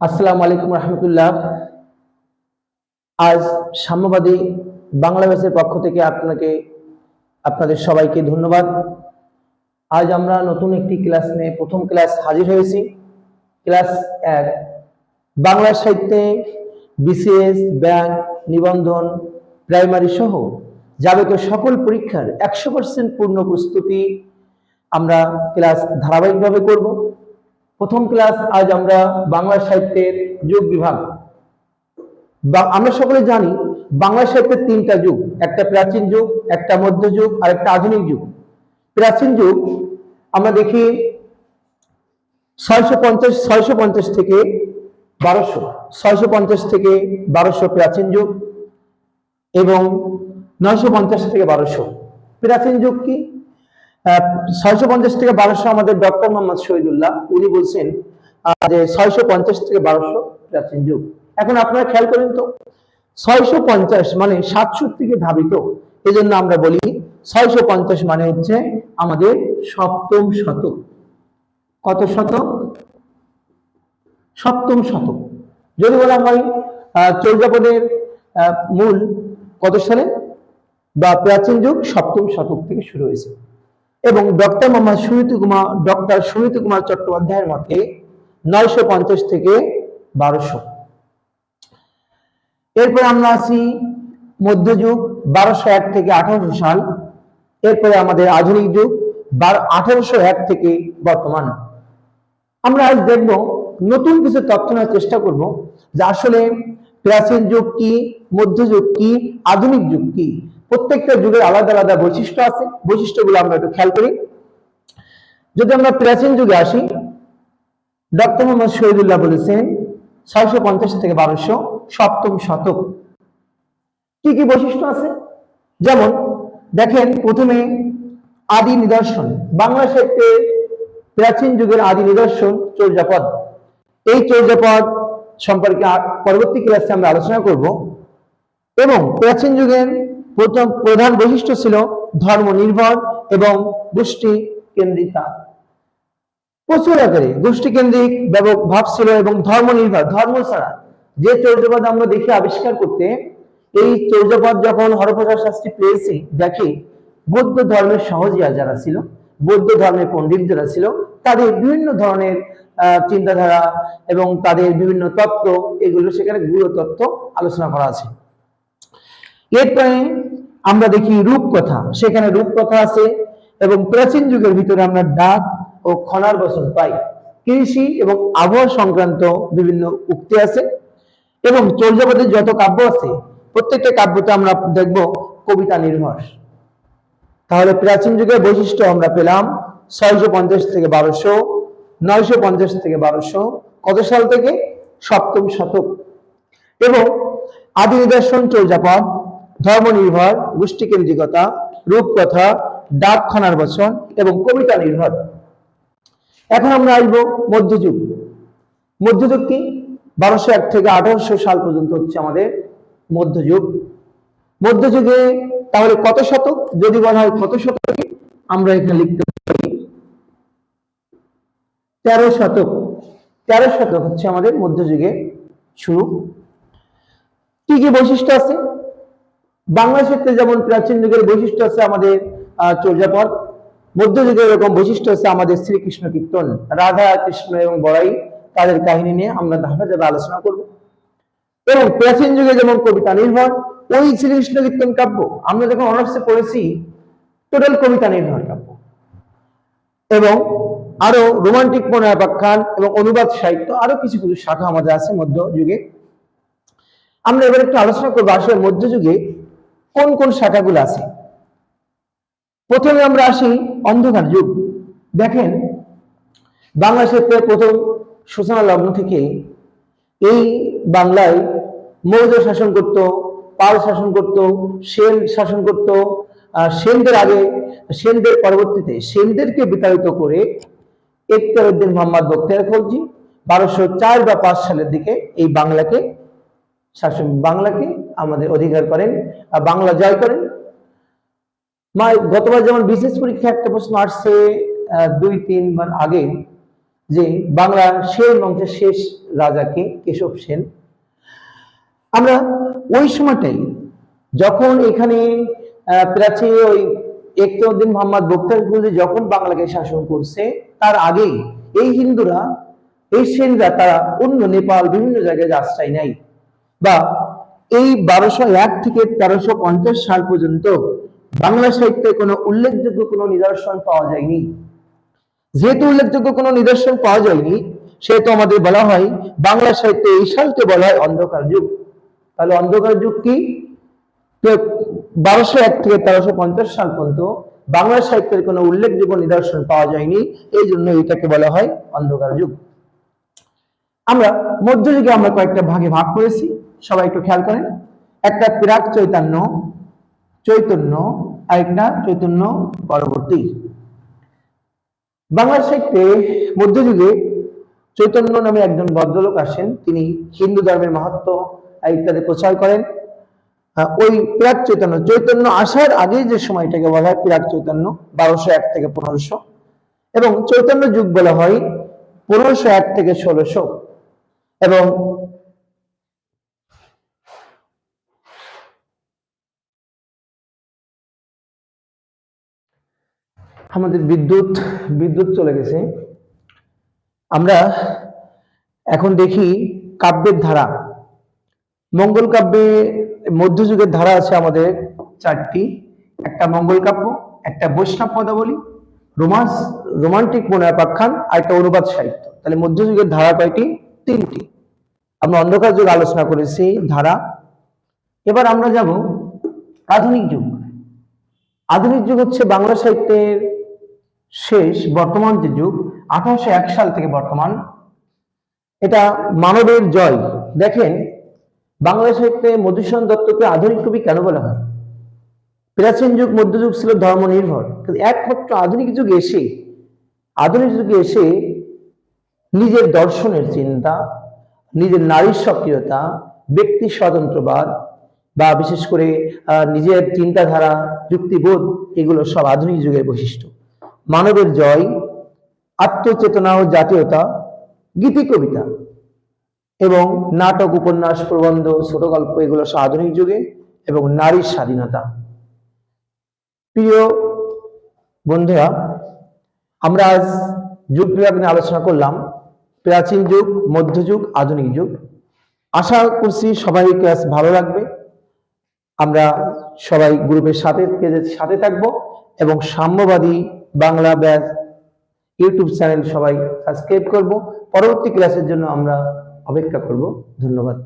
আসসালামু আলাইকুম রহমতুল্লাহ। আজ সাম্যবাদী বাংলা ব্যাসের পক্ষ থেকে আপনাকে, আপনাদের সবাইকে ধন্যবাদ। আজ আমরা নতুন একটি ক্লাস নিয়ে প্রথম ক্লাস হাজির হয়েছি। ক্লাস এক, বাংলা সাহিত্যে বিসিএস, ব্যাংক, নিবন্ধন, প্রাইমারি সহ যাবতীয় সকল পরীক্ষার একশো পার্সেন্ট পূর্ণ প্রস্তুতি আমরা ক্লাস ধারাবাহিকভাবে করব। প্রথম ক্লাস আজ আমরা বাংলা সাহিত্যের যুগ বিভাগ। আমরা সকলে জানি বাংলা সাহিত্যের তিনটা যুগ, একটা প্রাচীন যুগ, একটা মধ্যযুগ আর একটা আধুনিক যুগ। প্রাচীন যুগ আমরা দেখি ছয়শো পঞ্চাশ ছয়শো পঞ্চাশ থেকে বারোশো, ছয়শো পঞ্চাশ থেকে বারোশো প্রাচীন যুগ এবং নয়শো পঞ্চাশ থেকে বারোশো। প্রাচীন যুগ কি? ছয়শো পঞ্চাশ থেকে বারোশো আমাদের ডক্টর মোহাম্মদ শহীদুল্লাহ। উনি বলছেন যে ছয়শো পঞ্চাশ থেকে বারোশো প্রাচীন যুগ। এখন আপনারা খেয়াল করেন তো, ছয়শো পঞ্চাশ মানে সাতষট্টি থেকে ধাবিত। এই জন্য আমরা বলি ছয়শো পঞ্চাশ মানে হচ্ছে আমাদের সপ্তম শতক। কত শতক? সপ্তম শতক। যদি বলা হয় চৌর্যাপদের মূল কত সালে? বা প্রাচীন যুগ সপ্তম শতক থেকে শুরু হয়েছে। এবং ডক্টর মোহাম্মদ সুনীতি কুমার, ডক্টর সুনীতি কুমার চট্টোপাধ্যায়ের মতে নয়শো পঞ্চাশ থেকে বারোশো। এরপরে আমরা আসি মধ্যযুগ, বারোশো এক থেকে আঠারোশো সাল। এরপরে আমাদের আধুনিক যুগ আঠারোশো এক থেকে বর্তমান। আমরা আজ দেখব নতুন কিছু তথ্য নেওয়ার চেষ্টা করব যে আসলে প্রাচীন যুগ কি, মধ্যযুগ কি, আধুনিক যুগ কি। প্রত্যেকটা যুগের আলাদা আলাদা বৈশিষ্ট্য আছে। বৈশিষ্ট্যগুলো আমরা একটু খেয়াল করি। যদি আমরা প্রাচীন যুগে আসি, ডক্টর মোহাম্মদ শহীদুল্লাহ বলেছেন, ছয়শো পঞ্চাশ থেকে বারোশো সপ্তম শতক। কি কি বৈশিষ্ট্য আছে? যেমন, দেখেন প্রথমে আদি নিদর্শন। বাংলা সাহিত্যে প্রাচীন যুগের আদি নিদর্শন, চর্যাপদ। এই চর্যাপদ সম্পর্কে পরবর্তী ক্লাসে আমরা আলোচনা করব। এবং প্রাচীন যুগের প্রথম প্রধান বৈশিষ্ট্য ছিল ধর্ম নির্ভর এবং গোষ্ঠী কেন্দ্রিতা প্রচুর আকারে গোষ্ঠী কেন্দ্রিক ভাব ছিল এবং ধর্ম নির্ভর, ধর্ম ছাড়া যে চৌর্যপদ আমরা দেখে আবিষ্কার করতে এই চৌর্যপদ যখন হরপ্রসাদ শাস্ত্রী পেয়েছি, দেখি বৌদ্ধ ধর্মের সহজিয়া যারা ছিল, বৌদ্ধ ধর্মের পণ্ডিত যারা ছিল, তাদের বিভিন্ন ধরনের চিন্তাধারা এবং তাদের বিভিন্ন তত্ত্ব, এগুলো সেখানে গুরু তত্ত্ব আলোচনা করা আছে। এরপরে আমরা দেখি রূপকথা। সেখানে রূপকথা আছে এবং প্রাচীন যুগের ভিতরে আমরা ডাক ও খনার বচন পাই। কৃষি এবং আবহাওয়া সংক্রান্ত বিভিন্ন উক্তি আছে এবং চর্যাপদের যত কাব্য আছে, প্রত্যেকটা কাব্যতে আমরা দেখব কবিতা নির্ভর। তাহলে প্রাচীন যুগের বৈশিষ্ট্য আমরা পেলাম ছয়শো পঞ্চাশ থেকে বারোশো, নয়শো পঞ্চাশ থেকে বারোশো, কত সাল থেকে সপ্তম শতক। এবং আদি নিদর্শন চর্যাপদ ধর্মনির্ভর, গোষ্ঠীকেন্দ্রিকতা, রূপকথা, ডাকখানার বচন এবং কবিতা নির্ভর। এখন আমরা আসব মধ্যযুগ। মধ্যযুগ কি? বারোশো এক থেকে আঠারোশো সাল পর্যন্ত হচ্ছে আমাদের মধ্যযুগ। মধ্যযুগে তাহলে কত শতক? যদি বলা হয় কত শতকে, আমরা এখানে লিখতে পারি তেরো শতক। তেরো শতক হচ্ছে আমাদের মধ্যযুগে শুরু। কি কি বৈশিষ্ট্য আছে? বাংলা সাহিত্যে যেমন প্রাচীন যুগের বৈশিষ্ট্য আছে আমাদের চর্যাপদ মধ্যযুগের এরকম বৈশিষ্ট্য আছে আমাদের শ্রীকৃষ্ণ কীর্তন, রাধা, কৃষ্ণ এবং বড়াই তাদের কাহিনী নিয়ে আমরা ধাপে ধাপে আলোচনা করব। এবং প্রাচীন যুগে যেমন কবিতা নির্ভর, ওই শ্রীকৃষ্ণ কীর্তন কাব্য, আমরা যখন অনার্সে পড়েছি, টোটাল কবিতা নির্ভর কাব্য। এবং আরও রোমান্টিক মনোয়াপাখ্যান এবং অনুবাদ সাহিত্য, আরও কিছু কিছু শাখা আমাদের আছে মধ্যযুগে আমরা এবার একটু আলোচনা করব আসলে মধ্যযুগে কোন কোন শাখাগুলো আছে? প্রথমে আমরা আসি অন্ধকার যুগ। দেখেন বাংলা সাহিত্যের প্রথম সূচনা লগ্ন থেকে এই বাংলায় মৌর্য শাসন করত, পাল শাসন করত, সেন শাসন করত সেনদের আগে, সেনদের পরবর্তীতে সেনদেরকে বিতাড়িত করে একতারউদ্দিন মোহাম্মদ বখতিয়ার খলজি বারোশো চার বা পাঁচ সালের দিকে এই বাংলাকে শাসন, বাংলাকে আমাদের অধিকার করেন বাংলা জয় করেন। মা, গতবার যেমন বিশেষ পরীক্ষা একটা প্রশ্ন আসছে দুই, তিন বার আগে, যে বাংলার সেন বংশের শেষ রাজাকে কেশব সেন। আমরা ওই সময়টাই যখন এখানে প্রাচীন ওই একতউদ্দিন মোহাম্মদ বক্তার খুলজি যখন বাংলাকে শাসন করছে, তার আগে এই হিন্দুরা, এই সেনরা তারা অন্য নেপাল বিভিন্ন জায়গায় আশ্রয় নেয়। বা এই বারোশো এক থেকে তেরোশো পঞ্চাশ সাল পর্যন্ত বাংলা সাহিত্যে কোনো উল্লেখযোগ্য কোনো নিদর্শন পাওয়া যায়নি। যেহেতু উল্লেখযোগ্য কোনো নিদর্শন পাওয়া যায়নি, সেহেতু আমাদের বলা হয় বাংলা সাহিত্যে এই সালকে বলা হয় অন্ধকার যুগ। তাহলে অন্ধকার যুগ কি? বারোশো এক থেকে তেরোশো পঞ্চাশ সাল পর্যন্ত বাংলা সাহিত্যের কোনো উল্লেখযোগ্য নিদর্শন পাওয়া যায়নি, এই জন্য এটাকে বলা হয় অন্ধকার যুগ। আমরা মধ্যযুগে আমরা কয়েকটা ভাগে ভাগ করেছি। সবাই একটু খেয়াল করেন। একটা প্রাক চৈতন্য চৈতন্য, আরেকটা চৈতন্য পরবর্তী। বাংলা সাহিত্যে মধ্যযুগে চৈতন্য নামে একজন ভদ্রলোক আসেন। তিনি হিন্দু ধর্মের মাহাত্ম ইত্যাদি প্রচার করেন। ওই প্রাক চৈতন্য চৈতন্য আসার আগে যে সময়টাকে বলা হয় প্রাক চৈতন্য, বারোশো এক থেকে পনেরোশো। এবং চৈতন্য যুগ বলা হয় পনেরোশো এক থেকে ষোলোশো। এবং আমাদের বিদ্যুৎ বিদ্যুৎ চলে গেছে। আমরা এখন দেখি কাব্যের ধারা। মঙ্গল কাব্যে মধ্যযুগের ধারা আছে আমাদের চারটি। একটা মঙ্গল কাব্য, একটা বৈষ্ণব পদাবলী, রোমান্স, রোমান্টিক মনোপাখ্যান আর একটা অনুবাদ সাহিত্য। তাহলে মধ্যযুগের ধারা কয়টি? তিনটি। আমরা অন্ধকার যুগ আলোচনা করেছি ধারা। এবার আমরা যাব আধুনিক যুগ। আধুনিক যুগ হচ্ছে বাংলা সাহিত্যের শেষ বর্তমান যে যুগ, আঠারোশো এক সাল থেকে বর্তমান, এটা মানবের জয়। দেখেন বাংলা সাহিত্যে মধুসূদন দত্তকে আধুনিক কবি কেন বলা হয়? প্রাচীন যুগ, মধ্যযুগ ছিল ধর্ম নির্ভর কিন্তু একমাত্র আধুনিক যুগে এসে, আধুনিক যুগে এসে নিজের দর্শনের চিন্তা, নিজের নারীর সক্রিয়তা, ব্যক্তি স্বতন্ত্রবাদ, বা বিশেষ করে নিজের চিন্তাধারা, যুক্তিবোধ, এগুলো সব আধুনিক যুগের বৈশিষ্ট্য। মানবের জয়, আত্মচেতনা ও জাতীয়তা, গীতি কবিতা এবং নাটক, উপন্যাস, প্রবন্ধ ছোট গল্প এগুলো আধুনিক যুগে এবং নারীর স্বাধীনতা। প্রিয় বন্ধুরা, আমরা আজ যুগ বিভাগ নিয়ে আলোচনা করলাম। প্রাচীন যুগ মধ্যযুগ আধুনিক যুগ। আশা করছি সবাই ক্লাস ভালো লাগবে। আমরা সবাই গ্রুপের সাথে সাথে থাকব। এবং সাম্যবাদী বাংলা ব্যাস ইউটিউব চ্যানেল সবাই সাবস্ক্রাইব করব। পরবর্তী ক্লাসের জন্য আমরা অপেক্ষা করব। ধন্যবাদ।